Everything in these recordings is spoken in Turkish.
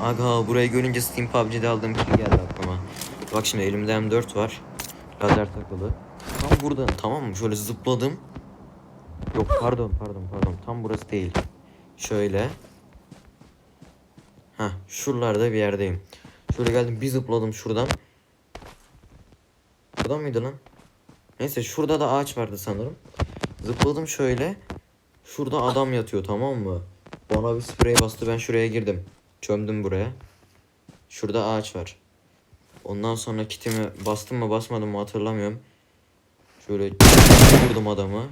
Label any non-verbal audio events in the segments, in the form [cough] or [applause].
Aga burayı görünce Steam PUBG'de aldığım kill geldi aklıma. Bak şimdi elimde M4 var. Lazer takılı. Tam burada tamam mı? Şöyle zıpladım. Yok pardon pardon pardon. Tam burası değil. Şöyle. Ha, şuralarda bir yerdeyim. Şöyle geldim bir zıpladım şuradan. Buradan mıydı lan? Neyse şurada da ağaç vardı sanırım. Zıpladım şöyle. Şurada adam yatıyor tamam mı? Bana bir sprey bastı ben şuraya girdim. Çömdüm buraya. Şurada ağaç var. Ondan sonra kitimi bastım mı basmadım mı hatırlamıyorum. Şöyle vurdum adamı.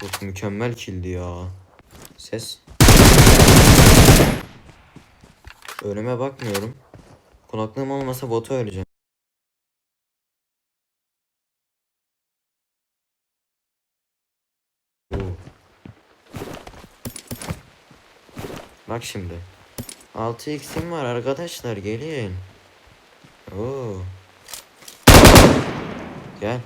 Çok mükemmel kildi ya. Ses. Önüme bakmıyorum. Kulaklığım olmasa botu öleceğim. Oo. Bak şimdi. 6x'im var arkadaşlar gelin. Oo. Gel.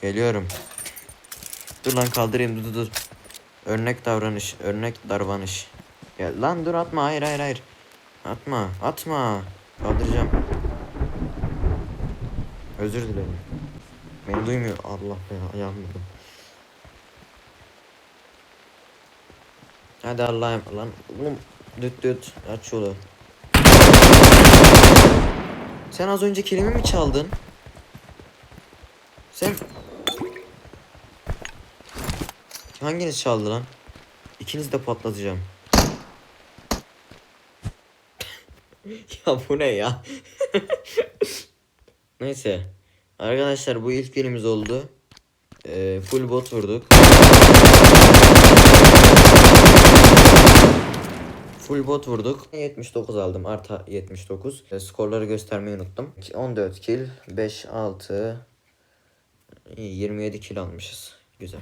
Geliyorum. Dur lan kaldırayım dur dur. Örnek davranış, örnek davranış. Gel lan dur atma hayır hayır hayır. Atma atma. Kaldıracağım. Özür dilerim. Beni duymuyor. Allah ayağım vurdum. Hadi Allah'ım lan oğlum düt düt aç yolu. Sen az önce kelime mi çaldın? Sen Hanginiz çaldı lan? İkiniz de patlatacağım. [laughs] ya bu ne ya? [laughs] Neyse. Arkadaşlar bu ilk günümüz oldu. Ee, full bot vurduk. Full bot vurduk. 79 aldım. Artı 79. Ee, skorları göstermeyi unuttum. 14 kill. 5, 6, 27 kill almışız. Güzel.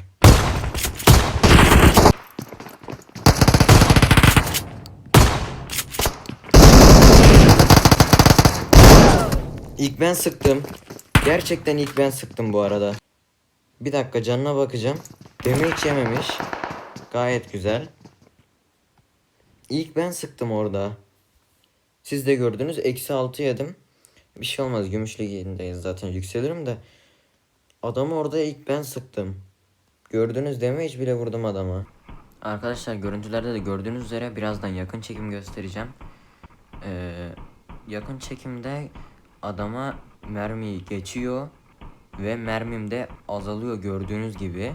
İlk ben sıktım. Gerçekten ilk ben sıktım bu arada. Bir dakika canına bakacağım. Demi hiç yememiş. Gayet güzel. İlk ben sıktım orada. Siz de gördünüz. Eksi 6 yedim. Bir şey olmaz. Gümüş ligindeyiz zaten. Yükselirim de. Adamı orada ilk ben sıktım. Gördünüz deme hiç bile vurdum adama. Arkadaşlar görüntülerde de gördüğünüz üzere birazdan yakın çekim göstereceğim. Ee, yakın çekimde adama mermi geçiyor ve mermim de azalıyor gördüğünüz gibi.